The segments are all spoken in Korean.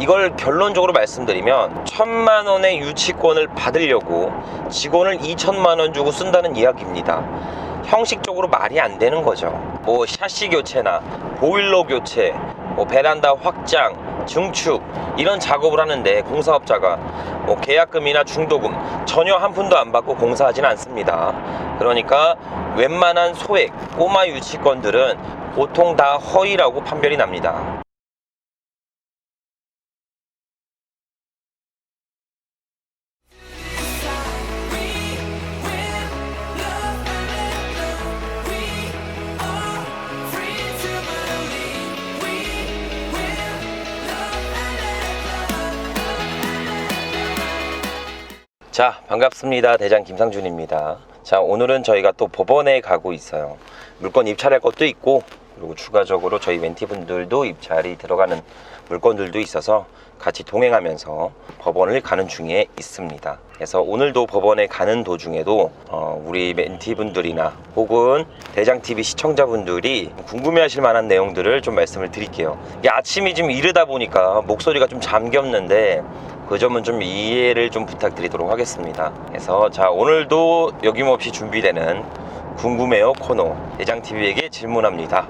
이걸 결론적으로 말씀드리면 천만 원의 유치권을 받으려고 직원을 2천만 원 주고 쓴다는 이야기입니다. 형식적으로 말이 안 되는 거죠. 뭐 샤시 교체나 보일러 교체, 뭐 베란다 확장, 증축 이런 작업을 하는데 공사업자가 뭐 계약금이나 중도금 전혀 한 푼도 안 받고 공사하지는 않습니다. 그러니까 웬만한 소액 꼬마 유치권들은 보통 다 허위라고 판별이 납니다. 자, 반갑습니다. 대장 김상준입니다. 자, 오늘은 저희가 또 법원에 가고 있어요. 물건 입찰할 것도 있고, 그리고 추가적으로 저희 멘티분들도 입찰이 들어가는 물건들도 있어서 같이 동행하면서 법원을 가는 중에 있습니다. 그래서 오늘도 법원에 가는 도중에도 어, 우리 멘티분들이나 혹은 대장TV 시청자분들이 궁금해하실 만한 내용들을 좀 말씀을 드릴게요. 아침이 좀 이르다 보니까 목소리가 좀 잠겼는데 그 점은 좀 이해를 좀 부탁드리도록 하겠습니다. 그래서 자 오늘도 여김없이 준비되는 궁금해요 코너 대장TV에게 질문합니다.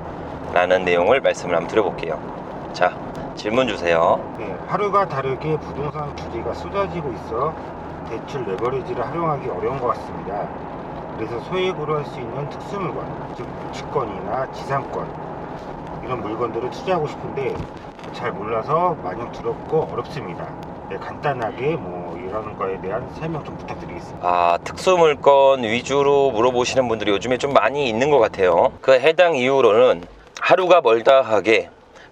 라는 내용을 말씀을 한번 드려볼게요. 자 질문 주세요. 네, 하루가 다르게 부동산 규제가 쏟아지고 있어 대출 레버리지를 활용하기 어려운 것 같습니다. 그래서 소액으로 할 수 있는 특수물건, 즉 유치권이나 지상권 이런 물건들을 투자하고 싶은데 잘 몰라서 마냥 두렵고 어렵습니다. 네, 간단하게 뭐 이런 거에 대한 설명 좀 부탁드리겠습니다. 아, 특수물건 위주로 물어보시는 분들이 요즘에 좀 많이 있는 것 같아요. 그 해당 이유로는 하루가 멀다 하게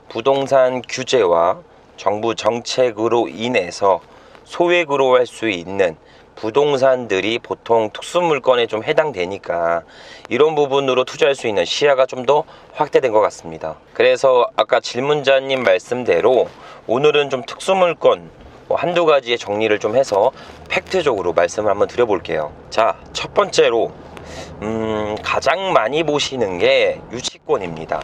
부동산 규제와 정부 정책으로 인해서 소액으로 할 수 있는 부동산들이 보통 특수물건에 좀 해당되니까 이런 부분으로 투자할 수 있는 시야가 좀 더 확대된 것 같습니다. 그래서 아까 질문자님 말씀대로 오늘은 좀 특수물건 뭐 한두 가지의 정리를 좀 해서 팩트적으로 말씀을 한번 드려볼게요. 자, 첫 번째로, 음, 가장 많이 보시는 게 유치권입니다.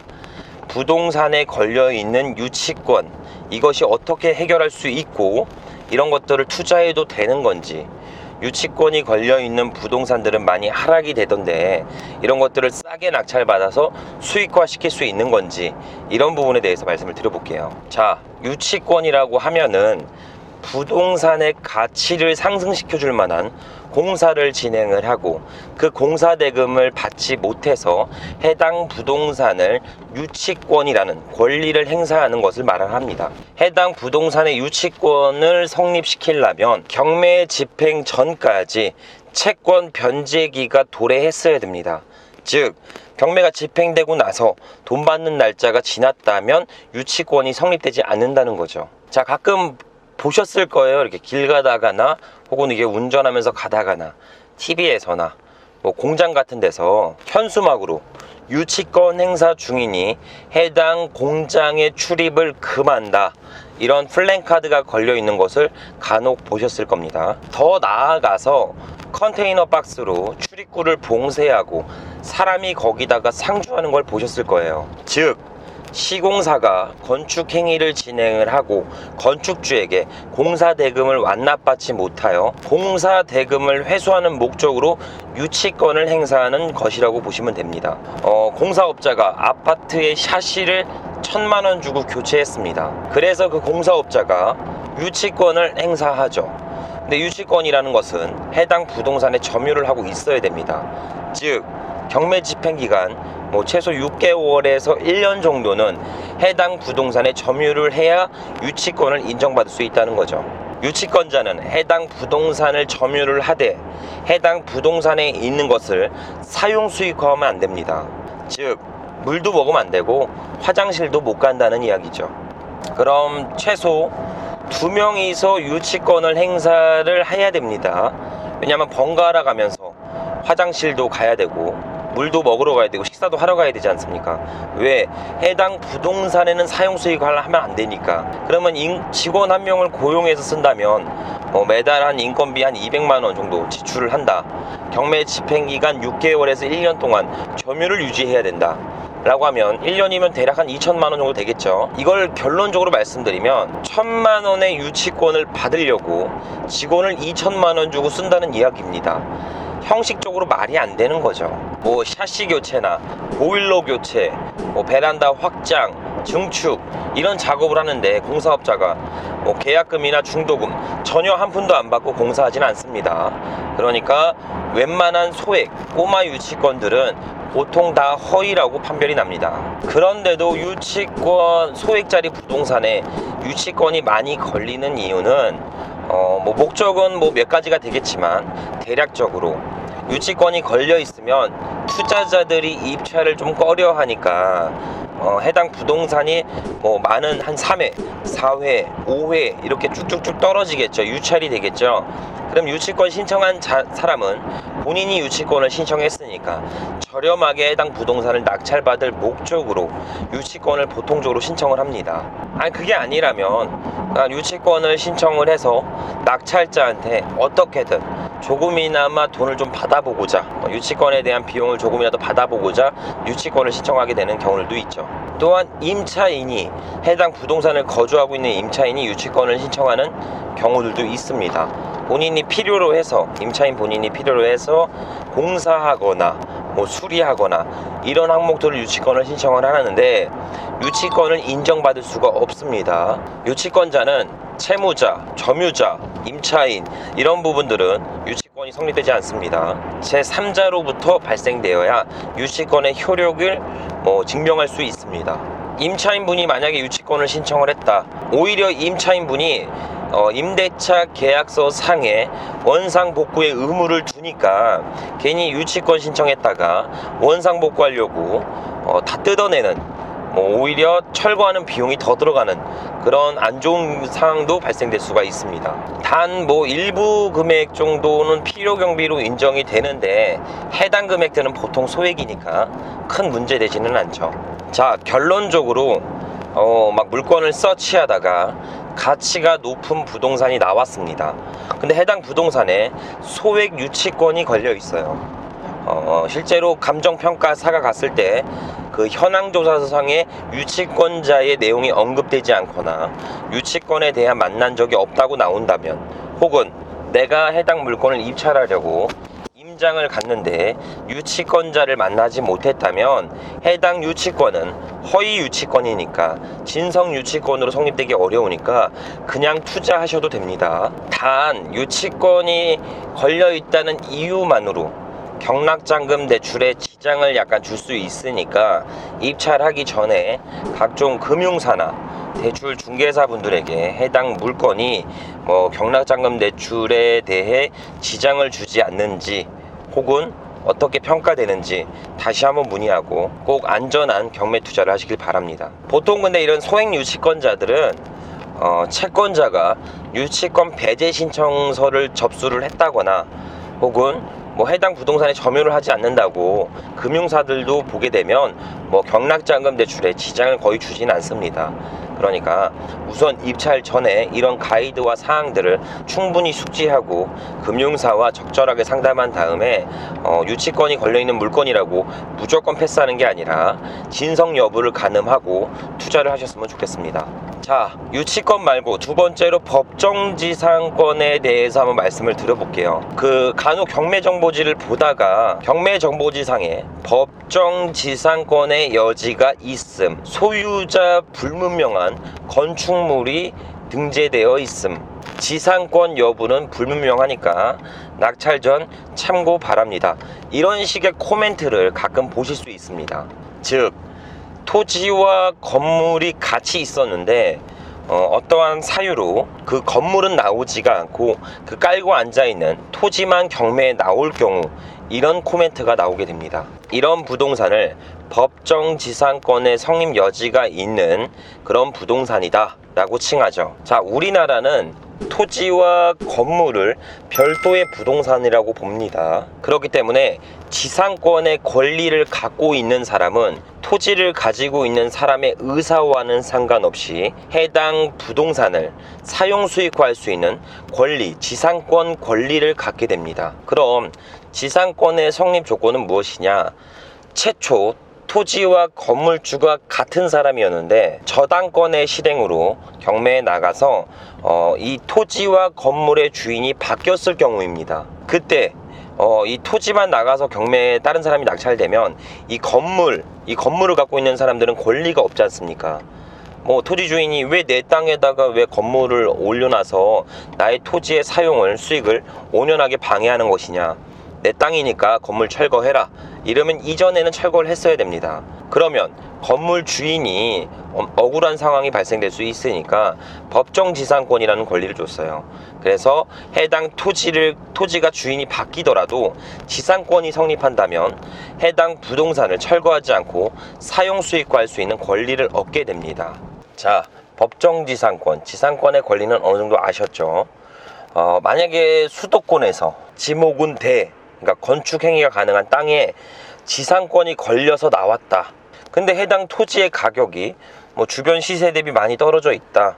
부동산에 걸려 있는 유치권, 이것이 어떻게 해결할 수 있고, 이런 것들을 투자해도 되는 건지, 유치권이 걸려 있는 부동산들은 많이 하락이 되던데 이런 것들을 싸게 낙찰받아서 수익화 시킬 수 있는 건지 이런 부분에 대해서 말씀을 드려볼게요. 자, 유치권이라고 하면은 부동산의 가치를 상승시켜 줄 만한 공사를 진행을 하고 그 공사 대금을 받지 못해서 해당 부동산을 유치권이라는 권리를 행사하는 것을 말합니다. 해당 부동산의 유치권을 성립시키려면 경매 집행 전까지 채권 변제기가 도래했어야 됩니다. 즉 경매가 집행되고 나서 돈 받는 날짜가 지났다면 유치권이 성립되지 않는다는 거죠. 자 가끔 보셨을 거예요. 이렇게 길 가다가나 혹은 이게 운전하면서 가다가나 TV에서나 뭐 공장 같은 데서 현수막으로 유치권 행사 중이니 해당 공장의 출입을 금한다. 이런 플랜카드가 걸려 있는 것을 간혹 보셨을 겁니다. 더 나아가서 컨테이너 박스로 출입구를 봉쇄하고 사람이 거기다가 상주하는 걸 보셨을 거예요. 즉, 시공사가 건축 행위를 진행을 하고 건축주에게 공사 대금을 완납받지 못하여 공사 대금을 회수하는 목적으로 유치권을 행사하는 것이라고 보시면 됩니다. 어, 공사업자가 아파트의 샤시를 천만 원 주고 교체했습니다. 그래서 그 공사업자가 유치권을 행사하죠. 근데 유치권이라는 것은 해당 부동산에 점유를 하고 있어야 됩니다. 즉 경매 집행 기간 뭐 최소 6개월에서 1년 정도는 해당 부동산에 점유를 해야 유치권을 인정받을 수 있다는 거죠. 유치권자는 해당 부동산을 점유를 하되 해당 부동산에 있는 것을 사용 수익화하면 안 됩니다. 즉 물도 먹으면 안 되고 화장실도 못 간다는 이야기죠. 그럼 최소 두 명이서 유치권을 행사를 해야 됩니다. 왜냐하면 번갈아 가면서 화장실도 가야 되고 물도 먹으러 가야 되고 식사도 하러 가야 되지 않습니까? 왜 해당 부동산에는 사용 수익을 하면 안 되니까. 그러면 인- 직원 한 명을 고용해서 쓴다면 뭐 매달 한 인건비 한 200만 원 정도 지출을 한다. 경매 집행 기간 6개월에서 1년 동안 점유를 유지해야 된다. 라고 하면 1년이면 대략 한 2천만 원 정도 되겠죠. 이걸 결론적으로 말씀드리면 1천만 원의 유치권을 받으려고 직원을 2천만 원 주고 쓴다는 이야기입니다. 형식적으로 말이 안 되는 거죠. 뭐 샤시 교체나 보일러 교체, 뭐 베란다 확장, 증축 이런 작업을 하는데 공사업자가 뭐 계약금이나 중도금 전혀 한 푼도 안 받고 공사하진 않습니다. 그러니까 웬만한 소액 꼬마 유치권들은 보통 다 허위라고 판별이 납니다. 그런데도 유치권 소액짜리 부동산에 유치권이 많이 걸리는 이유는 어, 뭐 목적은 뭐 몇 가지가 되겠지만 대략적으로 유치권이 걸려 있으면 투자자들이 입찰을 좀 꺼려 하니까 어, 해당 부동산이 뭐 많은 한 3회, 4회, 5회 이렇게 쭉쭉쭉 떨어지겠죠. 유찰이 되겠죠. 그럼 유치권 신청한 자- 사람은 본인이 유치권을 신청했으니까 저렴하게 해당 부동산을 낙찰받을 목적으로 유치권을 보통적으로 신청을 합니다. 아니 그게 아니라면 아, 유치권을 신청을 해서 낙찰자한테 어떻게든 조금이나마 돈을 좀 받아보고자 어, 유치권에 대한 비용을 조금이라도 받아보고자 유치권을 신청하게 되는 경우들도 있죠. 또한 임차인이 해당 부동산을 거주하고 있는 임차인이 유치권을 신청하는 경우들도 있습니다. 본인이 필요로 해서 임차인 본인이 필요로 해서 공사하거나 뭐 수리하거나 이런 항목들을 유치권을 신청을 하는데 유치권을 인정받을 수가 없습니다. 유치권자는 채무자, 점유자, 임차인 이런 부분들은 유치권이 성립되지 않습니다. 제 3자로부터 발생되어야 유치권의 효력을 뭐 증명할 수 있습니다. 임차인분이 만약에 유치권을 신청을 했다. 오히려 임차인분이 어, 임대차 계약서 상에 원상 복구의 의무를 두니까 괜히 유치권 신청했다가 원상 복구하려고 어, 다 뜯어내는 뭐 오히려 철거하는 비용이 더 들어가는 그런 안 좋은 상황도 발생될 수가 있습니다. 단 뭐 일부 금액 정도는 필요 경비로 인정이 되는데 해당 금액들은 보통 소액이니까 큰 문제 되지는 않죠. 자 결론적으로 어, 막 물건을 서치하다가 가치가 높은 부동산이 나왔습니다. 근데 해당 부동산에 소액 유치권이 걸려 있어요. 어, 실제로 감정평가사가 갔을 때 그 현황조사상에 유치권자의 내용이 언급되지 않거나 유치권에 대한 만난 적이 없다고 나온다면 혹은 내가 해당 물건을 입찰하려고 임장을 갔는데 유치권자를 만나지 못했다면 해당 유치권은 허위 유치권이니까 진성 유치권으로 성립되기 어려우니까 그냥 투자하셔도 됩니다. 단 유치권이 걸려 있다는 이유만으로 경락잔금 대출에 지장을 약간 줄 수 있으니까 입찰하기 전에 각종 금융사나 대출 중개사 분들에게 해당 물건이 뭐 경락잔금 대출에 대해 지장을 주지 않는지 혹은 어떻게 평가되는지 다시 한번 문의하고 꼭 안전한 경매 투자를 하시길 바랍니다. 보통 근데 이런 소액 유치권자들은 어, 채권자가 유치권 배제 신청서를 접수를 했다거나 혹은 뭐 해당 부동산에 점유를 하지 않는다고 금융사들도 보게 되면 뭐 경락자금 대출에 지장을 거의 주진 않습니다. 그러니까 우선 입찰 전에 이런 가이드와 사항들을 충분히 숙지하고 금융사와 적절하게 상담한 다음에 어, 유치권이 걸려있는 물건이라고 무조건 패스하는 게 아니라 진성 여부를 가늠하고 투자를 하셨으면 좋겠습니다. 자, 유치권 말고 두 번째로 법정지상권에 대해서 한번 말씀을 드려볼게요. 그 간혹 경매정보지를 보다가 경매정보지상에 법정지상권의 여지가 있음, 소유자 불문명한 건축물이 등재되어 있음, 지상권 여부는 불분명하니까 낙찰 전 참고 바랍니다. 이런 식의 코멘트를 가끔 보실 수 있습니다. 즉, 토지와 건물이 같이 있었는데 어, 떠한 사유로 그 건물은 나오지가 않고 그 깔고 앉아 있는 토지만 경매에 나올 경우 이런 코멘트가 나오게 됩니다. 이런 부동산을 법정 지상권의 성립 여지가 있는 그런 부동산이다 라고 칭하죠. 자, 우리나라는 토지와 건물을 별도의 부동산이라고 봅니다. 그렇기 때문에 지상권의 권리를 갖고 있는 사람은 토지를 가지고 있는 사람의 의사와는 상관없이 해당 부동산을 사용 수익화할 수 있는 권리, 지상권 권리를 갖게 됩니다. 그럼 지상권의 성립 조건은 무엇이냐? 최초 토지와 건물주가 같은 사람이었는데 저당권의 실행으로 경매에 나가서 어, 이 토지와 건물의 주인이 바뀌었을 경우입니다. 그때 어, 이 토지만 나가서 경매에 다른 사람이 낙찰되면 이 건물, 이 건물을 갖고 있는 사람들은 권리가 없지 않습니까? 뭐 토지 주인이 왜 내 땅에다가 왜 건물을 올려놔서 나의 토지의 사용을 수익을 온연하게 방해하는 것이냐 내 땅이니까 건물 철거해라. 이러면 이전에는 철거를 했어야 됩니다. 그러면 건물 주인이 어- 억울한 상황이 발생될 수 있으니까 법정 지상권이라는 권리를 줬어요. 그래서 해당 토지를 토지가 주인이 바뀌더라도 지상권이 성립한다면 해당 부동산을 철거하지 않고 사용 수익화할 수 있는 권리를 얻게 됩니다. 자, 법정 지상권, 지상권의 권리는 어느 정도 아셨죠? 어, 만약에 수도권에서 지목은 대, 그러니까 건축 행위가 가능한 땅에 지상권이 걸려서 나왔다. 근데 해당 토지의 가격이 뭐 주변 시세 대비 많이 떨어져 있다.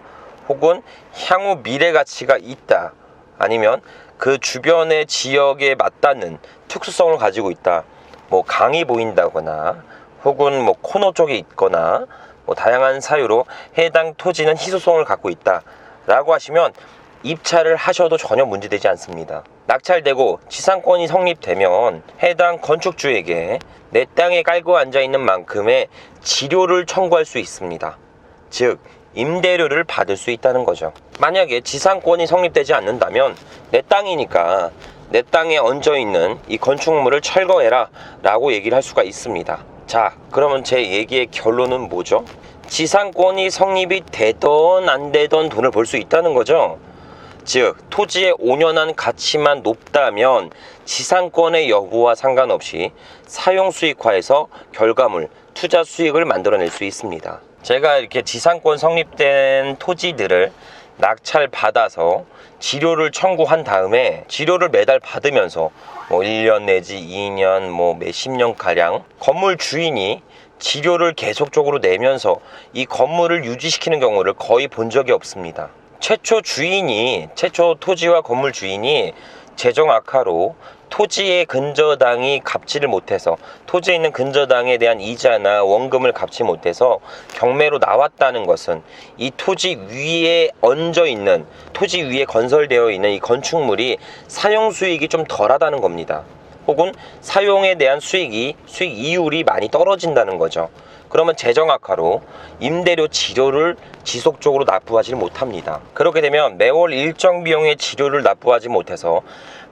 혹은 향후 미래 가치가 있다. 아니면 그 주변의 지역에 맞닿는 특수성을 가지고 있다. 뭐 강이 보인다거나 혹은 뭐 코너 쪽에 있거나 뭐 다양한 사유로 해당 토지는 희소성을 갖고 있다 라고 하시면 입찰을 하셔도 전혀 문제되지 않습니다. 낙찰되고 지상권이 성립되면 해당 건축주에게 내 땅에 깔고 앉아 있는 만큼의 지료를 청구할 수 있습니다. 즉 임대료를 받을 수 있다는 거죠. 만약에 지상권이 성립되지 않는다면 내 땅이니까 내 땅에 얹어 있는 이 건축물을 철거해라 라고 얘기를 할 수가 있습니다. 자, 그러면 제 얘기의 결론은 뭐죠? 지상권이 성립이 되던 안 되던 돈을 벌 수 있다는 거죠. 즉 토지의 온연한 가치만 높다면 지상권의 여부와 상관없이 사용 수익화해서 결과물 투자 수익을 만들어낼 수 있습니다. 제가 이렇게 지상권 성립된 토지들을 낙찰 받아서 지료를 청구한 다음에 지료를 매달 받으면서 뭐 1년 내지 2년 뭐 몇십 년 가량 건물 주인이 지료를 계속적으로 내면서 이 건물을 유지시키는 경우를 거의 본 적이 없습니다. 최초 주인이 최초 토지와 건물 주인이 재정 악화로 토지의 근저당이 갚지를 못해서 토지에 있는 근저당에 대한 이자나 원금을 갚지 못해서 경매로 나왔다는 것은 이 토지 위에 얹어 있는 토지 위에 건설되어 있는 이 건축물이 사용 수익이 좀 덜하다는 겁니다. 혹은 사용에 대한 수익이 수익 이율이 많이 떨어진다는 거죠. 그러면 재정 악화로 임대료 지료를 지속적으로 납부하지 못합니다. 그렇게 되면 매월 일정 비용의 지료를 납부하지 못해서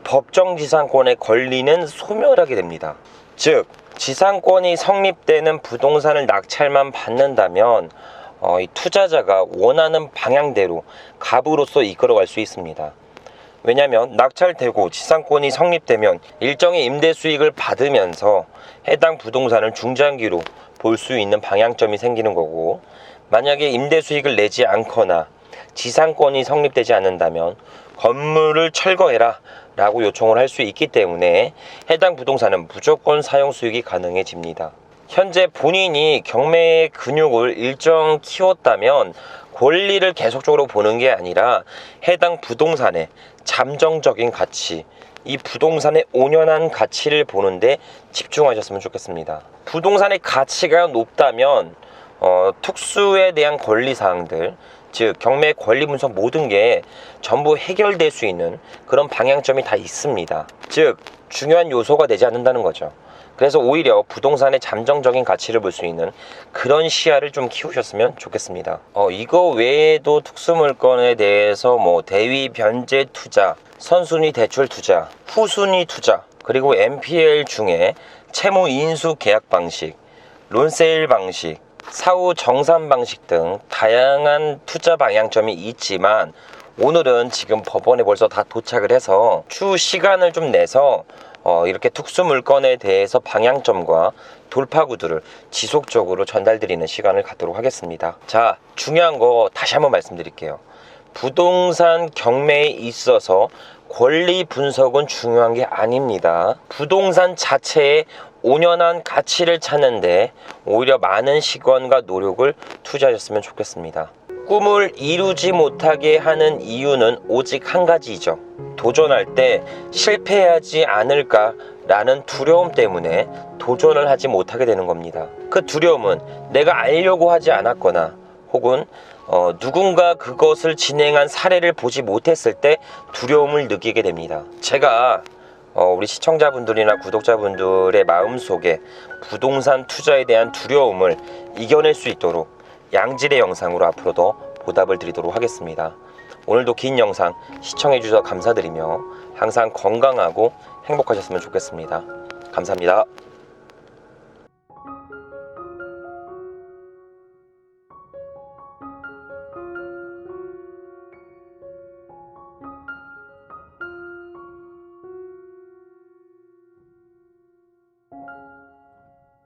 법정 지상권의 권리는 소멸하게 됩니다. 즉 지상권이 성립되는 부동산을 낙찰만 받는다면 어, 이 투자자가 원하는 방향대로 갑으로서 이끌어갈 수 있습니다. 왜냐하면 낙찰되고 지상권이 성립되면 일정의 임대 수익을 받으면서 해당 부동산을 중장기로 볼 수 있는 방향점이 생기는 거고 만약에 임대 수익을 내지 않거나 지상권이 성립되지 않는다면 건물을 철거해라 라고 요청을 할 수 있기 때문에 해당 부동산은 무조건 사용 수익이 가능해집니다. 현재 본인이 경매의 근육을 일정 키웠다면 권리를 계속적으로 보는 게 아니라 해당 부동산의 잠정적인 가치, 이 부동산의 온연한 가치를 보는데 집중하셨으면 좋겠습니다. 부동산의 가치가 높다면 어, 특수에 대한 권리 사항들, 즉 경매 권리 분석 모든 게 전부 해결될 수 있는 그런 방향점이 다 있습니다. 즉 중요한 요소가 되지 않는다는 거죠. 그래서 오히려 부동산의 잠정적인 가치를 볼 수 있는 그런 시야를 좀 키우셨으면 좋겠습니다. 어, 이거 외에도 특수물건에 대해서 뭐 대위 변제 투자, 선순위 대출 투자, 후순위 투자, 그리고 MPL 중에 채무 인수 계약 방식, 론세일 방식, 사후 정산 방식 등 다양한 투자 방향점이 있지만 오늘은 지금 법원에 벌써 다 도착을 해서 추후 시간을 좀 내서 어, 이렇게 특수 물건에 대해서 방향점과 돌파구들을 지속적으로 전달드리는 시간을 갖도록 하겠습니다. 자, 중요한 거 다시 한번 말씀드릴게요. 부동산 경매에 있어서 권리 분석은 중요한 게 아닙니다. 부동산 자체의 온연한 가치를 찾는데 오히려 많은 시간과 노력을 투자하셨으면 좋겠습니다. 꿈을 이루지 못하게 하는 이유는 오직 한 가지이죠. 도전할 때 실패하지 않을까 라는 두려움 때문에 도전을 하지 못하게 되는 겁니다. 그 두려움은 내가 알려고 하지 않았거나 혹은 어, 누군가 그것을 진행한 사례를 보지 못했을 때 두려움을 느끼게 됩니다. 제가 어, 우리 시청자분들이나 구독자분들의 마음속에 부동산 투자에 대한 두려움을 이겨낼 수 있도록 양질의 영상으로 앞으로도 보답을 드리도록 하겠습니다. 오늘도 긴 영상 시청해 주셔서 감사드리며 항상 건강하고 행복하셨으면 좋겠습니다. 감사합니다.